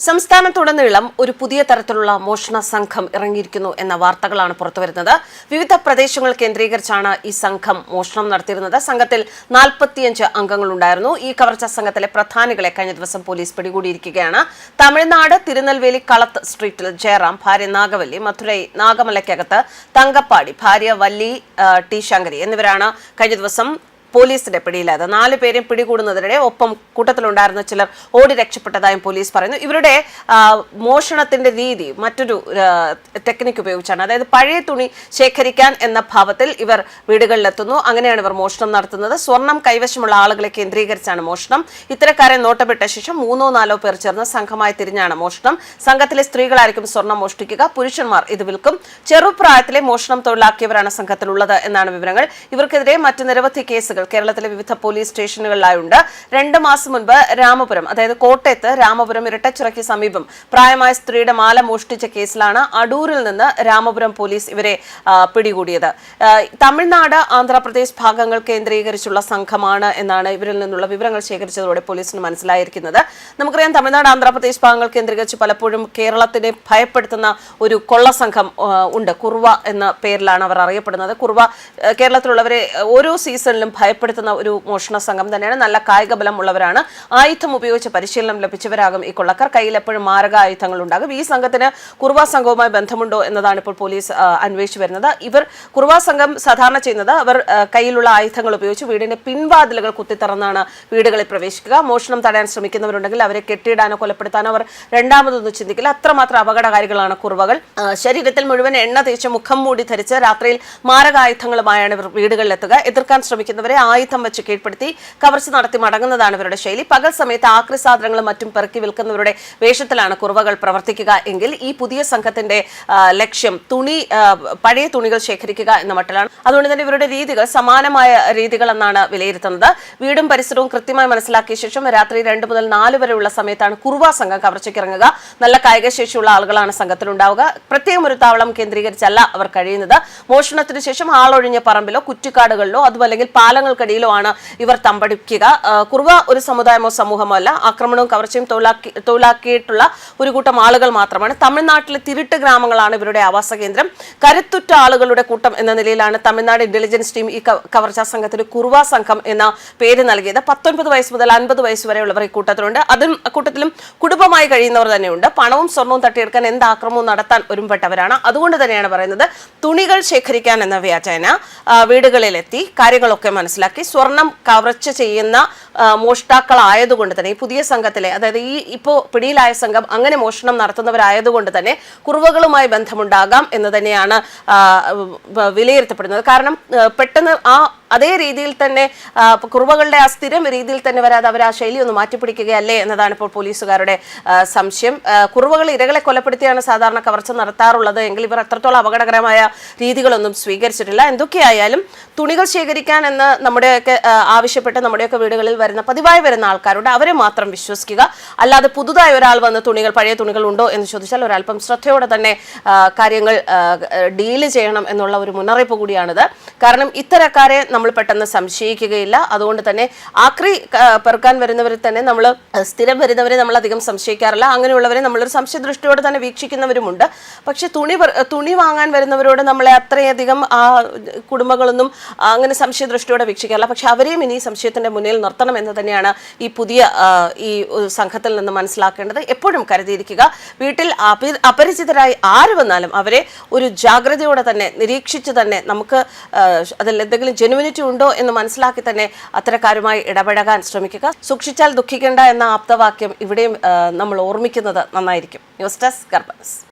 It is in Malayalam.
സംസ്ഥാനത്തുടനീളം ഒരു പുതിയ തരത്തിലുള്ള മോഷണ സംഘം ഇറങ്ങിയിരിക്കുന്നു എന്ന വാർത്തകളാണ് പുറത്തുവരുന്നത്. വിവിധ പ്രദേശങ്ങൾ കേന്ദ്രീകരിച്ചാണ് ഈ സംഘം മോഷണം നടത്തിയിരുന്നത്. സംഘത്തിൽ നാൽപ്പത്തിയഞ്ച് അംഗങ്ങളുണ്ടായിരുന്നു. ഈ കവർച്ച സംഘത്തിലെ പ്രധാനികളെ കഴിഞ്ഞ ദിവസം പോലീസ് പിടികൂടിയിരിക്കുകയാണ്. തമിഴ്നാട് തിരുനെൽവേലി കളത്ത് സ്ട്രീറ്റിൽ ജയറാം ഭാര്യ നാഗവല്ലി മധുരൈ നാഗമലയ്ക്കകത്ത് തങ്കപ്പാടി ഭാര്യ വല്ലി ടി ശങ്കരി എന്നിവരാണ് കഴിഞ്ഞ ദിവസം പോലീസിന്റെ പിടിയിലായത് നാല് പേരെയും പിടികൂടുന്നതിനിടെ ഒപ്പം കൂട്ടത്തിലുണ്ടായിരുന്ന ചിലർ ഓടി രക്ഷപ്പെട്ടതായും പോലീസ് പറയുന്നു. ഇവരുടെ മോഷണത്തിന്റെ രീതി മറ്റൊരു ടെക്നിക്ക് ഉപയോഗിച്ചാണ്. അതായത് പഴയ തുണി ശേഖരിക്കാൻ എന്ന ഭാവത്തിൽ ഇവർ വീടുകളിലെത്തുന്നു. അങ്ങനെയാണ് ഇവർ മോഷണം നടത്തുന്നത്. സ്വർണം കൈവശമുള്ള ആളുകളെ കേന്ദ്രീകരിച്ചാണ് മോഷണം. ഇത്തരക്കാരെ നോട്ടപ്പെട്ട ശേഷം മൂന്നോ നാലോ പേർ ചേർന്ന് സംഘമായി തിരിഞ്ഞാണ് മോഷണം. സംഘത്തിലെ സ്ത്രീകളായിരിക്കും സ്വർണം മോഷ്ടിക്കുക. പുരുഷന്മാർ ഇത് വിൽക്കും. ചെറുപ്രായത്തിലെ മോഷണം തൊഴിലാക്കിയവരാണ് സംഘത്തിലുള്ളത് എന്നാണ് വിവരങ്ങൾ. ഇവർക്കെതിരെ മറ്റ് നിരവധി കേസുകൾ കേരളത്തിലെ വിവിധ പോലീസ് സ്റ്റേഷനുകളിലായുണ്ട്. രണ്ട് മാസം മുൻപ് രാമപുരം അതായത് കോട്ടയത്ത് രാമപുരം ഇരട്ടച്ചിറയ്ക്ക് സമീപം പ്രായമായ സ്ത്രീയുടെ മാല മോഷ്ടിച്ച കേസിലാണ് അടൂരിൽ നിന്ന് രാമപുരം പോലീസ് ഇവരെ പിടികൂടിയത്. തമിഴ്നാട് ആന്ധ്രാപ്രദേശ് ഭാഗങ്ങൾ കേന്ദ്രീകരിച്ചുള്ള സംഘമാണ് എന്നാണ് ഇവരിൽ നിന്നുള്ള വിവരങ്ങൾ ശേഖരിച്ചതോടെ പോലീസിന് മനസ്സിലായിരിക്കുന്നത്. നമുക്കറിയാം തമിഴ്നാട് ആന്ധ്രാപ്രദേശ് ഭാഗങ്ങൾ കേന്ദ്രീകരിച്ച് പലപ്പോഴും കേരളത്തിനെ ഭയപ്പെടുത്തുന്ന ഒരു കൊള്ള സംഘം ഉണ്ട്. കുർവ എന്ന പേരിലാണ് അവർ അറിയപ്പെടുന്നത്. കുർവ കേരളത്തിലുള്ളവരെ ഓരോ സീസണിലും ഭയപ്പെടുത്തുന്ന ഒരു മോഷണ സംഘം തന്നെയാണ്. നല്ല കായിക ബലം ഉള്ളവരാണ്. ആയുധം ഉപയോഗിച്ച് പരിശീലനം ലഭിച്ചവരാകും ഈ കൊള്ളക്കാർ. കയ്യിൽ എപ്പോഴും മാരക ആയുധങ്ങൾ ഉണ്ടാകും ഈ സംഘത്തിന് കുർവാ സംഘവുമായി ബന്ധമുണ്ടോ എന്നതാണ് ഇപ്പോൾ പോലീസ് അന്വേഷിച്ചു വരുന്നത്. ഇവർ കുർവാ സംഘം സാധാരണ ചെയ്യുന്നത് അവർ കയ്യിലുള്ള ആയുധങ്ങൾ ഉപയോഗിച്ച് വീടിന്റെ പിൻവാതിലുകൾ കുത്തിത്തറന്നാണ് വീടുകളിൽ പ്രവേശിക്കുക. മോഷണം തടയാൻ ശ്രമിക്കുന്നവരുണ്ടെങ്കിൽ അവരെ കെട്ടിയിടാനോ കൊലപ്പെടുത്താനോ അവർ രണ്ടാമതൊന്നും ചിന്തിക്കില്ല. അത്രമാത്രം അപകടകാരികളാണ് കുർവകൾ ശരീരത്തിൽ മുഴുവൻ എണ്ണ തേച്ച് മുഖം മൂടി ധരിച്ച് രാത്രിയിൽ മാരകായുധങ്ങളുമായാണ് ഇവർ വീടുകളിലെത്തുക. എതിർക്കാൻ ശ്രമിക്കുന്നവരെ ആയുധം വെച്ച് കീഴ്പ്പെടുത്തി കവർച്ച നടത്തി മടങ്ങുന്നതാണ് ഇവരുടെ ശൈലി. പകൽ സമയത്ത് ആക്രി സാധനങ്ങളും മറ്റും പെറുക്കി വിൽക്കുന്നവരുടെ വേഷത്തിലാണ് കുറവകൾ പ്രവർത്തിക്കുക എങ്കിൽ ഈ പുതിയ സംഘത്തിന്റെ ലക്ഷ്യം തുണി പഴയ തുണികൾ ശേഖരിക്കുക എന്ന മട്ടിലാണ്. അതുകൊണ്ട് തന്നെ ഇവരുടെ രീതികൾ സമാനമായ രീതികൾ എന്നാണ് വിലയിരുത്തുന്നത്. വീടും പരിസരവും കൃത്യമായി മനസ്സിലാക്കിയ ശേഷം രാത്രി രണ്ട് മുതൽ നാല് വരെയുള്ള സമയത്താണ് കുറുവ സംഘം കവർച്ചയ്ക്ക് ഇറങ്ങുക. നല്ല കായിക ശേഷിയുള്ള ആളുകളാണ് സംഘത്തിലുണ്ടാവുക. പ്രത്യേകം ഒരു താവളം കേന്ദ്രീകരിച്ചല്ല അവർ കഴിയുന്നത്. മോഷണത്തിന് ശേഷം ആളൊഴിഞ്ഞ പറമ്പിലോ കുറ്റിക്കാടുകളിലോ അതും അല്ലെങ്കിൽ പാലങ്ങൾക്കടിയിലോ ആണ് ഇവർ തമ്പടിക്കുക. കുറുവ ഒരു സമുദായമോ സമൂഹമോ അല്ല ആക്രമണവും കവർച്ചയും തൊഴിലാക്കി തൊഴിലാക്കിയിട്ടുള്ള ഒരു കൂട്ടം ആളുകൾ മാത്രമാണ്. തമിഴ്നാട്ടിലെ തിരുട്ട് ഗ്രാമങ്ങളാണ് ഇവരുടെ ആവാസ കേന്ദ്രം. കരുത്തുറ്റ ആളുകളുടെ കൂട്ടം എന്ന നിലയിലാണ് തമിഴ്നാട് ഇന്റലിജൻസ് ടീം ഈ കവർച്ചാ സംഘത്തിന് കുറുവ സംഘം എന്ന പേര് നൽകിയത്. പത്തൊൻപത് വയസ്സ് മുതൽ അൻപത് വയസ്സ് വരെയുള്ളവർ ഈ കൂട്ടത്തിലുണ്ട്. അതും കൂട്ടത്തിലും കുടുംബമായി കഴിയുന്നവർ തന്നെയുണ്ട്. പണവും സ്വർണവും തട്ടിയെടുക്കാൻ എന്ത് ആക്രമവും നടത്താൻ ഒരുമ്പെട്ടവരാണ്. അതുകൊണ്ട് തന്നെയാണ് പറയുന്നത് തുണികൾ ശേഖരിക്കാൻ എന്ന വ്യാജേന വീടുകളിലെത്തി കാര്യങ്ങളൊക്കെ മനസ്സിലാക്കി സ്വർണം കവർച്ച ചെയ്യുന്ന മോഷ്ടാക്കളായതുകൊണ്ട് തന്നെ ഈ പുതിയ സംഘത്തിലെ അതായത് ഈ ഇപ്പോൾ പിടിയിലായ സംഘം അങ്ങനെ മോഷണം നടത്തുന്നവരായതുകൊണ്ട് തന്നെ കുറവുകളുമായി ബന്ധമുണ്ടാകാം എന്ന് തന്നെയാണ് വിലയിരുത്തപ്പെടുന്നത്. കാരണം പെട്ടെന്ന് ആ അതേ രീതിയിൽ തന്നെ കുറവുകളുടെ ആ സ്ഥിരം രീതിയിൽ തന്നെ വരാതെ അവർ ആ ശൈലി ഒന്ന് മാറ്റിപ്പിടിക്കുകയല്ലേ എന്നതാണ് ഇപ്പോൾ പോലീസുകാരുടെ സംശയം. കുറവുകൾ ഇരകളെ കൊലപ്പെടുത്തിയാണ് സാധാരണ കവർച്ച നടത്താറുള്ളത് എങ്കിൽ ഇവർ അത്രത്തോളം അപകടകരമായ രീതികളൊന്നും സ്വീകരിച്ചിട്ടില്ല. എന്തൊക്കെയായാലും തുണികൾ ശേഖരിക്കാൻ എന്ന് നമ്മുടെയൊക്കെ ആവശ്യപ്പെട്ട് നമ്മുടെയൊക്കെ വീടുകളിൽ വരുന്ന പതിവായി വരുന്ന ആൾക്കാരുണ്ട്. അവരെ മാത്രം വിശ്വസിക്കുക. അല്ലാതെ പുതുതായി ഒരാൾ വന്ന് തുണികൾ പഴയ തുണികൾ ഉണ്ടോ എന്ന് ചോദിച്ചാൽ ഒരല്പം ശ്രദ്ധയോടെ തന്നെ കാര്യങ്ങൾ ഡീൽ ചെയ്യണം എന്നുള്ള ഒരു മുന്നറിയിപ്പ് കൂടിയാണിത്. കാരണം ഇത്തരക്കാരെ നമ്മൾ പെട്ടെന്ന് സംശയിക്കുകയില്ല. അതുകൊണ്ട് തന്നെ ആക്രി പെറുക്കാൻ വരുന്നവരിൽ തന്നെ നമ്മൾ സ്ഥിരം വരുന്നവരെ നമ്മൾ അധികം സംശയിക്കാറില്ല. അങ്ങനെയുള്ളവരെ നമ്മളൊരു സംശയദൃഷ്ടിയോടെ തന്നെ വീക്ഷിക്കുന്നവരുമുണ്ട്. പക്ഷെ തുണി തുണി വാങ്ങാൻ വരുന്നവരോട് നമ്മളെ അത്രയധികം ആ കുടുംബങ്ങളൊന്നും അങ്ങനെ സംശയദൃഷ്ടിയോടെ വീക്ഷിക്കാറില്ല. പക്ഷെ അവരെയും ഇനി സംശയത്തിന്റെ മുന്നിൽ നിർത്തണം എന്ന് തന്നെയാണ് ഈ പുതിയ ഈ സംഘത്തിൽ നിന്ന് മനസ്സിലാക്കേണ്ടത് എപ്പോഴും കരുതിയിരിക്കുക. വീട്ടിൽ അപരിചിതരായി ആര് വന്നാലും അവരെ ഒരു ജാഗ്രതയോടെ തന്നെ നിരീക്ഷിച്ച് തന്നെ നമുക്ക് അതിൽ എന്തെങ്കിലും ജെനുവിനിറ്റി ഉണ്ടോ എന്ന് മനസ്സിലാക്കി തന്നെ അത്തരക്കാരുമായി ഇടപഴകാൻ ശ്രമിക്കുക. സൂക്ഷിച്ചാൽ ദുഃഖിക്കേണ്ട എന്ന ആപ്തവാക്യം ഇവിടെയും നമ്മൾ ഓർമ്മിക്കുന്നത് നന്നായിരിക്കും. News desk ഗർബൻസ്